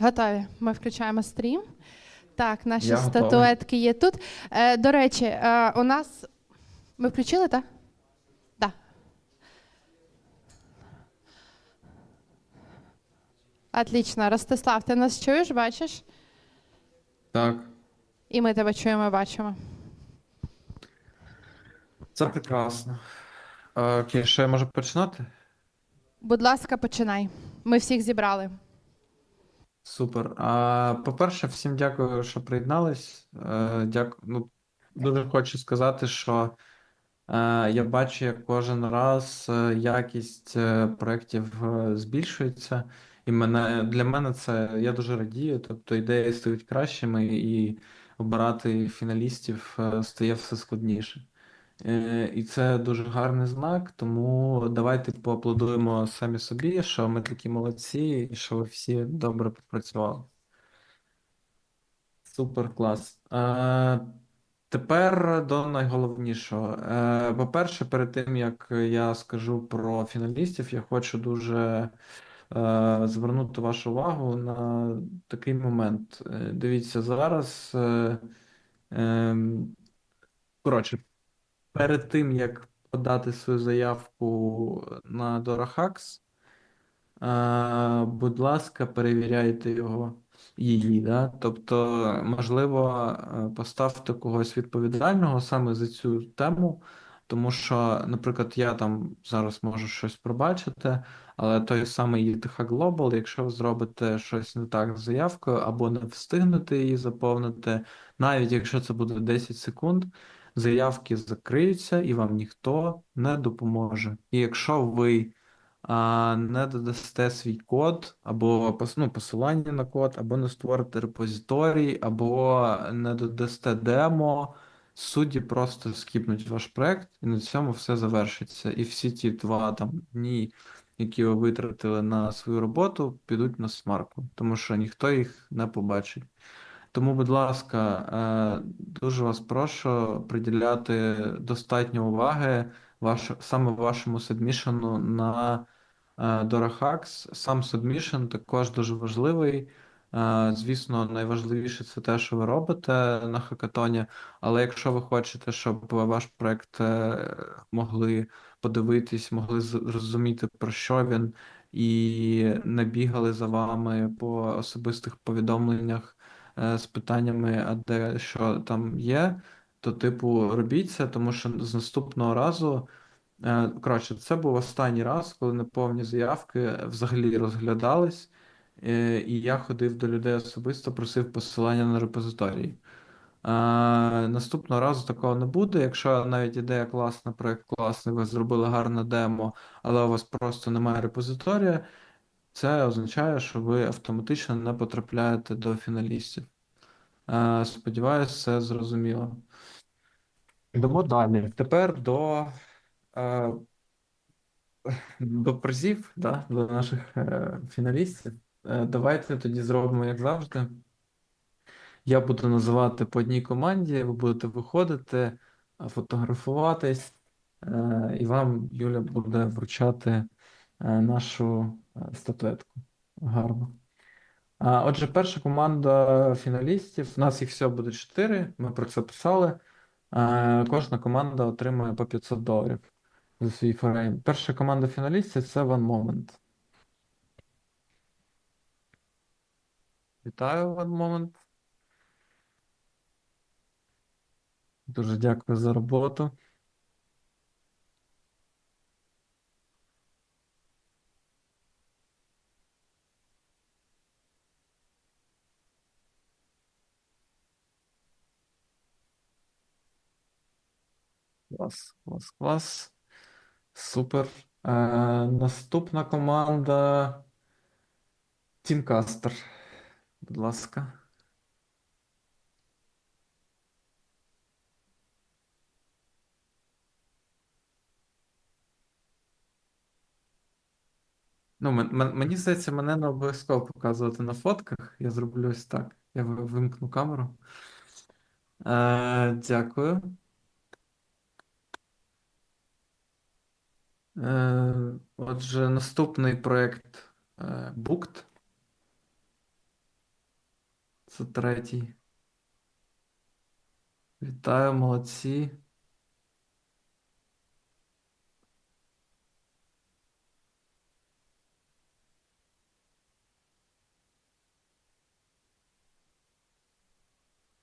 Готові. Ми включаємо стрім. Так, наші Я готовий. статуетки є тут. Е, до речі, е, у нас. Ми включили, так? Так. Отлично. Ростислав, ти нас чуєш, бачиш? Так, І ми тебе чуємо і бачимо. це прекрасно. Е, Окей, що я можу починати? Будь ласка, починай. Ми всіх зібрали. Супер. А, по-перше, всім дякую, що приєднались. Е, дяку... ну, дуже хочу сказати, що е, я бачу, як кожен раз е, якість е, проєктів е, збільшується. І мене, для мене це я дуже радію. Тобто ідеї стають кращими, і обирати фіналістів стає все складніше. Е, І це дуже гарний знак, тому давайте поаплодуємо самі собі, що ми такі молодці, і що ви всі добре попрацювали. Супер клас. Е, тепер до найголовнішого. Е, по-перше, перед тим як я скажу про фіналістів, я хочу дуже звернути вашу увагу на такий момент. Дивіться, зараз. Ем, коротше, перед тим, як подати свою заявку на Дорахакс, е, будь ласка, перевіряйте його її. Да? Тобто, можливо, е, поставте когось відповідального саме за цю тему, тому що, наприклад, я там зараз можу щось пробачити, але той самий ETH Global, якщо ви зробите щось не так з заявкою або не встигнете її заповнити, навіть якщо це буде 10 секунд, заявки закриються і вам ніхто не допоможе. І якщо ви а, не додасте свій код, або ну, посилання на код, або не створите репозиторій, або не додасте демо, судді просто скіпнуть ваш проект, і на цьому все завершиться. І всі ті два там дні, які ви витратили на свою роботу, підуть на смарку, тому що ніхто їх не побачить. Тому, будь ласка, е, дуже вас прошу приділяти достатньо уваги ваш, саме вашому сабмішену на е, Dorahax. Сам сабмішен також дуже важливий. Е, Звісно, найважливіше це те, що ви робите на хакатоні. Але якщо ви хочете, щоб ваш проект могли подивитись, могли зрозуміти, про що він, і не бігали за вами по особистих повідомленнях з питаннями, а де що там є, то, типу, робіть це, тому що з наступного разу. е, Коротше, це був останній раз, коли неповні заявки взагалі розглядались, е, і я ходив до людей особисто, просив посилання на репозиторії. Е, Наступного разу такого не буде. Якщо навіть ідея класна, проект класний, ви зробили гарне демо, але у вас просто немає репозиторія, це означає, що ви автоматично не потрапляєте до фіналістів. Е, Сподіваюсь, це зрозуміло. Йдемо далі. Тепер до, е, до призів, да, до наших е, фіналістів. Е, Давайте тоді зробимо, як завжди. Я буду називати по одній команді, ви будете виходити, фотографуватись, і вам Юля буде вручати нашу статуетку. Гарно. А, Отже, перша команда фіналістів. У нас їх всього буде 4, ми про це писали. Е, Кожна команда отримує по 500 доларів за свій фрейм. Перша команда фіналістів це One Moment. Вітаю, One Moment. Дуже дякую за роботу. Клас, клас, клас. Супер. Е, наступна команда Тімкастер. Будь ласка. Ну, мен- мен- мені здається, мене не обов'язково показувати на фотках. Я зроблю ось так. Я ви- вимкну камеру. Е, дякую. Отже, наступний проект е, Booked. Це третій. Вітаю, молодці.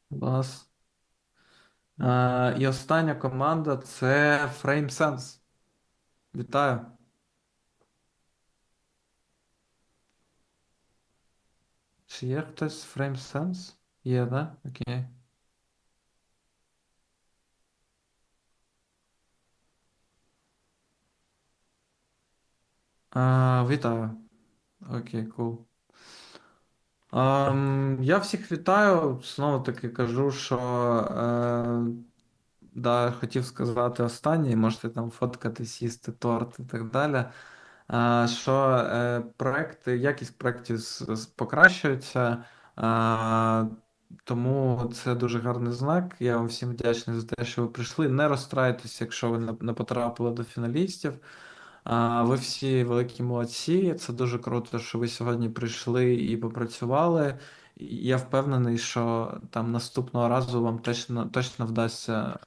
Клас. Е, і остання команда це FrameSense. Вітаю. Чи є хтось з FrameSense? Є, да? Окей. А, вітаю. Окей, кул. Ем, я всіх вітаю. Знову таки кажу, що е, да, хотів сказати останнє, можете там фоткатись, їсти торт і так далі. Е, що е, проекти, якість проєктів з- покращується, е, тому це дуже гарний знак. Я вам всім вдячний за те, що ви прийшли. Не розстраюйтесь, якщо ви не, потрапили до фіналістів. А, Ви всі великі молодці. Це дуже круто, що ви сьогодні прийшли і попрацювали. Я впевнений, що там наступного разу вам точно, точно вдасться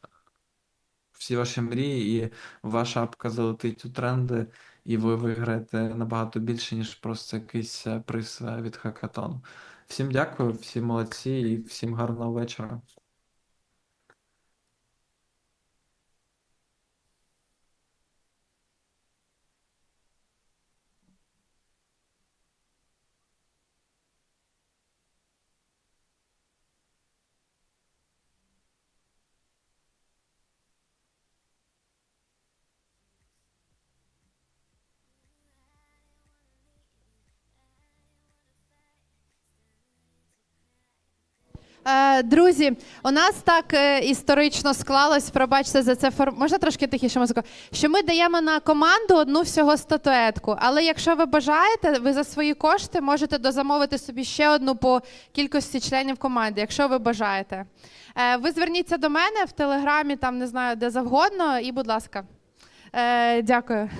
всі ваші мрії, і ваша апка залетить у тренди, і ви виграєте набагато більше, ніж просто якийсь е, приз е, від хакатону. Всім дякую, всі молодці і всім гарного вечора. Друзі, у нас так е, історично склалось, пробачте за це фор... Можна трошки тихіше музику? Що ми даємо на команду одну всього статуетку. Але якщо ви бажаєте, ви за свої кошти можете дозамовити собі ще одну по кількості членів команди, якщо ви бажаєте. Е, ви зверніться до мене в телеграмі, там не знаю, де завгодно, і будь ласка. Е, дякую.